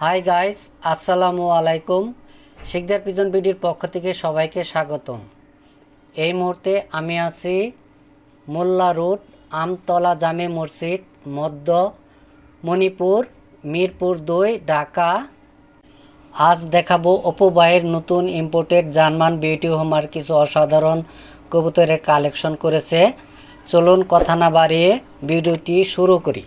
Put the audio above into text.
Hi guys আসসালামু আলাইকুম। Sikdar pigeon বিডির পক্ষ থেকে সবাইকে স্বাগতম। এই মুহূর্তে আমি আছি মোল্লা রোড, আমতলা জামে মসজিদ, মধ্য মণিপুর, মিরপুর দুই, ঢাকা। আজ দেখাবো অপু বাইয়ের নতুন ইম্পোর্টেড জার্মান বিউটি হোমার কিছু অসাধারণ কবুতরের কালেকশন করেছে। চলুন কথা না বাড়িয়ে ভিডিওটি শুরু করি।